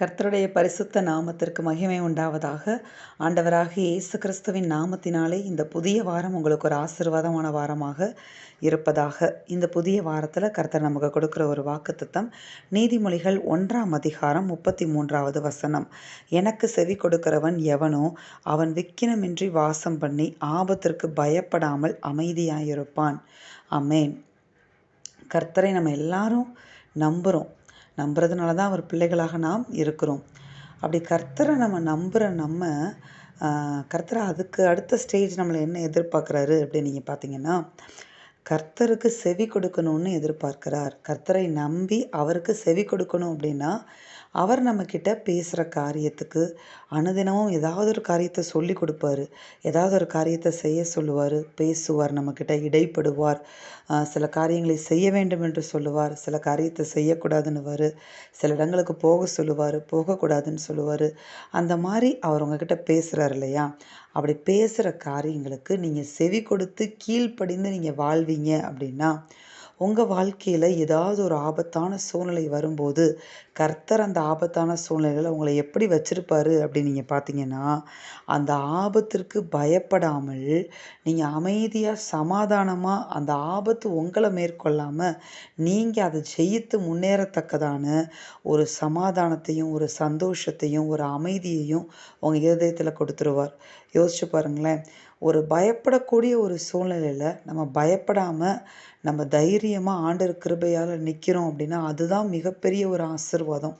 கர்த்தருடைய பரிசுத்த நாமத்திற்கு மகிமை உண்டாவதாக. ஆண்டவராகிய இயேசு கிறிஸ்துவின் நாமத்தினாலே இந்த புதிய வாரம் உங்களுக்கு ஒரு ஆசீர்வாதமான வாரமாக இருப்பதாக. இந்த புதிய வாரத்தில் கர்த்தர் நமக்கு கொடுக்குற ஒரு வாக்குத்தத்தம் நீதிமொழிகள் ஒன்றாம் அதிகாரம் முப்பத்தி மூன்றாவது வசனம். எனக்கு செவி கொடுக்கிறவன் எவனோ அவன் விக்கினமின்றி வாசம் பண்ணி ஆபத்திற்கு பயப்படாமல் அமைதியாயிருப்பான். அமேன் கர்த்தரை நம்ம எல்லாரும் நம்புகிறோம் நம்புறதுனால தான் அவர் பிள்ளைகளாக நாம் இருக்கிறோம். அப்படி கர்த்தரை நம்ம நம்புகிற நம்ம கர்த்தரை அதுக்கு அடுத்த ஸ்டேஜ் நம்மளை என்ன எதிர்பார்க்குறாரு அப்படின்னு நீங்கள் பார்த்தீங்கன்னா கர்த்தருக்கு செவி கொடுக்கணும்னு எதிர்பார்க்கிறார். கர்த்தரை நம்பி அவருக்கு செவி கொடுக்கணும் அப்படின்னா அவர் நம்மக்கிட்ட பேசுகிற காரியத்துக்கு அனுதினமும் ஏதாவது ஒரு காரியத்தை சொல்லி கொடுப்பாரு. ஏதாவது ஒரு காரியத்தை செய்ய சொல்லுவார். பேசுவார் நம்மக்கிட்ட இடைப்படுவார். சில காரியங்களை செய்ய வேண்டும் என்று சொல்லுவார். சில காரியத்தை செய்யக்கூடாதுன்னுவார் சில இடங்களுக்கு போக சொல்லுவார். போகக்கூடாதுன்னு சொல்லுவார். அந்த மாதிரி அவர் உங்ககிட்ட பேசுகிறார் இல்லையா? அப்படி பேசுகிற காரியங்களுக்கு நீங்கள் செவி கொடுத்து கீழ்ப்படிந்து நீங்கள் வாழ்வீங்க அப்படின்னா உங்கள் வாழ்க்கையில் ஏதாவது ஒரு ஆபத்தான சூழ்நிலை வரும்போது கர்த்தர் அந்த ஆபத்தான சூழ்நிலைகளை உங்களை எப்படி வச்சுருப்பாரு அப்படின்னு நீங்கள் பார்த்தீங்கன்னா அந்த ஆபத்திற்கு பயப்படாமல் நீங்கள் அமைதியாக சமாதானமாக அந்த ஆபத்து உங்களை மேற்கொள்ளாமல் நீங்கள் அதை ஜெயித்து முன்னேறத்தக்கதான ஒரு சமாதானத்தையும் ஒரு சந்தோஷத்தையும் ஒரு அமைதியையும் உங்கள் இருதயத்தில் கொடுத்துருவார். யோசிச்சு பாருங்களேன். ஒரு பயப்படக்கூடிய ஒரு சூழ்நிலையில் நம்ம பயப்படாமல் நம்ம தைரியமாக ஆண்டர் கிருபையால் நிற்கிறோம் அப்படின்னா அதுதான் மிகப்பெரிய ஒரு ஆசிர்வாதம்.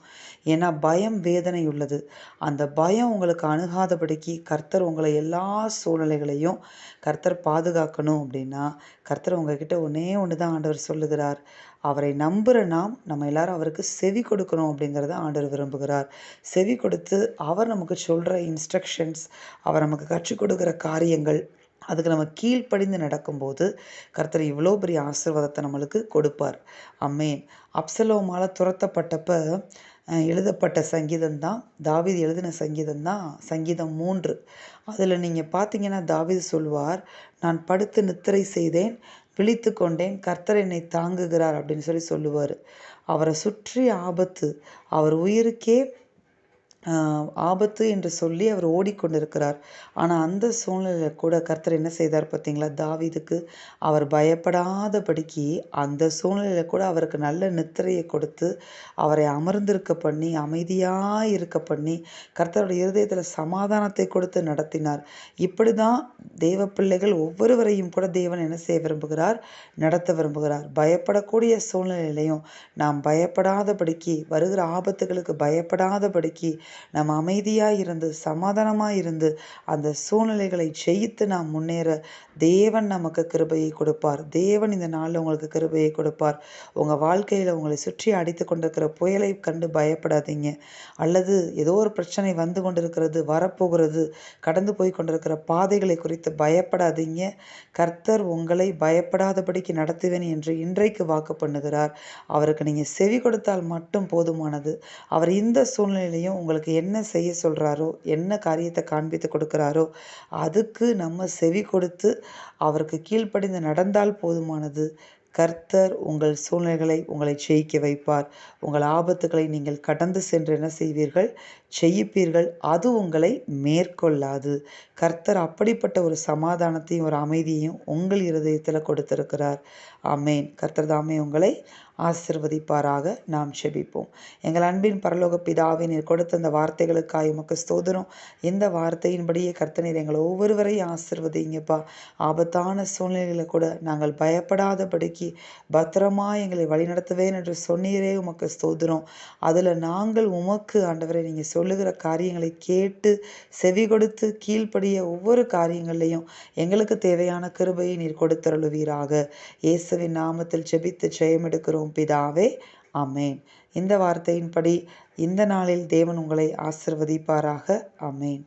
ஏன்னா பயம் வேதனை உள்ளது. அந்த பயம் உங்களுக்கு அணுகாதபடிக்கு கர்த்தர் உங்களை எல்லா சூழ்நிலைகளையும் கர்த்தர் பாதுகாக்கணும் அப்படின்னா கர்த்தர் உங்ககிட்ட ஒன்றே ஒன்று தான் ஆண்டவர் சொல்லுகிறார். அவரை நம்புகிற நாம் நம்ம எல்லாரும் அவருக்கு செவி கொடுக்கணும் அப்படிங்கிறத ஆண்டவர் விரும்புகிறார். செவி கொடுத்து அவர் நமக்கு சொல்கிற இன்ஸ்ட்ரக்ஷன்ஸ் அவர் நமக்கு கற்றுக் கொடுக்குற காரியங்கள் அதுக்கு நம்ம கீழ்ப்படிந்து நடக்கும்போது கர்த்தர் இவ்வளோ பெரிய ஆசிர்வாதத்தை நம்மளுக்கு கொடுப்பார். அம்மேன் அப்சலோமால் துரத்தப்பட்டப்ப எழுதப்பட்ட சங்கீதம் தான் தாவிது எழுதின சங்கீதம் தான் சங்கீதம் மூன்று. அதில் நீங்கள் பார்த்தீங்கன்னா தாவிது சொல்வார் நான் படுத்து நித்திரை செய்தேன் விழித்து கொண்டேன் கர்த்தர் என்னை தாங்குகிறார் அப்படின்னு சொல்லி சொல்லுவார். அவரை சுற்றி ஆபத்து. அவர் உயிருக்கே ஆபத்து என்று சொல்லி அவர் ஓடிக்கொண்டிருக்கிறார். ஆனால் அந்த சூழ்நிலையில் கூட கர்த்தர் என்ன செய்தார் பார்த்தீங்களா? தாவிதுக்கு அவர் பயப்படாதபடிக்கு அந்த சூழ்நிலையில் கூட அவருக்கு நல்ல நித்திரையை கொடுத்து அவரை அமர்ந்திருக்க பண்ணி அமைதியாக இருக்க பண்ணி கர்த்தருடைய இருதயத்தில் சமாதானத்தை கொடுத்து நடத்தினார். இப்படி தான் தெய்வ பிள்ளைகள் ஒவ்வொருவரையும் கூட தேவன் என்ன செய்ய விரும்புகிறார்? நடத்த விரும்புகிறார். பயப்படக்கூடிய சூழ்நிலையிலையும் நாம் பயப்படாதபடிக்கு வருகிற ஆபத்துகளுக்கு பயப்படாதபடிக்கு நம்ம அமைதியாக இருந்து சமாதானமாக இருந்து அந்த சூழ்நிலைகளை ஜெயித்து நாம் முன்னேற தேவன் நமக்கு கிருபையை கொடுப்பார். தேவன் இந்த நாளில் உங்களுக்கு கிருபையை கொடுப்பார். உங்கள் வாழ்க்கையில் உங்களை சுற்றி அடித்து கொண்டிருக்கிற புயலை கண்டு பயப்படாதீங்க. அல்லது ஏதோ ஒரு பிரச்சனை வந்து கொண்டிருக்கிறது வரப்போகிறது கடந்து போய் கொண்டிருக்கிற பாதைகளை குறித்து பயப்படாதீங்க. கர்த்தர் உங்களை பயப்படாதபடிக்கு நடத்துவேன் என்று இன்றைக்கு வாக்கு பண்ணுகிறார். அவருக்கு நீங்கள் செவி கொடுத்தால் மட்டும் போதுமானது. அவர் இந்த சூழ்நிலையிலையும் உங்களுக்கு என்ன செய்ய சொல்கிறாரோ என்ன காரியத்தை காண்பித்து கொடுக்குறாரோ அதுக்கு நம்ம செவி கொடுத்து அவருக்கு கீழ்ப்படிந்து நடந்தால் போதுமானது. கர்த்தர் உங்கள் சூழ்நிலைகளை உங்களை ஜெயிக்க வைப்பார். உங்கள் ஆபத்துகளை நீங்கள் கடந்து சென்று என்ன செய்வீர்கள்? செய்யிப்பீர்கள். அது உங்களை மேற்கொள்ளாது. கர்த்தர் அப்படிப்பட்ட ஒரு சமாதானத்தையும் ஒரு அமைதியையும் உங்கள் இருதயத்தில் கொடுத்திருக்கிறார். ஆமேன். கர்த்தர் தாமே உங்களை ஆசிர்வதிப்பாராக. நாம் செபிப்போம். எங்கள் அன்பின் பரலோக பிதாவை நீர் கொடுத்த அந்த வார்த்தைகளுக்காக உமக்கு ஸ்தோதரம் இந்த வார்த்தையின்படியே கர்த்தனீர் எங்களை ஒவ்வொருவரையும் ஆசிர்வதிங்கப்பா. ஆபத்தான சூழ்நிலைகளை கூட நாங்கள் பயப்படாதபடிக்கு பத்திரமா எங்களை வழிநடத்துவேன் என்று சொன்னீரே உமக்கு ஸ்தோதரம் அதில் நாங்கள் உமக்கு ஆண்டவரை நீங்கள் சொல்லுகிற காரியங்களை கேட்டு செவி கொடுத்து கீழ்ப்படிய ஒவ்வொரு காரியங்களையும் எங்களுக்கு தேவையான கிருபையை நீர் கொடுத்தருளுவீராக. இயேசுவின் நாமத்தில் ஜெபித்து ஜெயம் எடுக்கிறோம் பிதாவே. அமேன் இந்த வார்த்தையின்படி இந்த நாளில் தேவன் உங்களை ஆசிர்வதிப்பாராக. அமேன்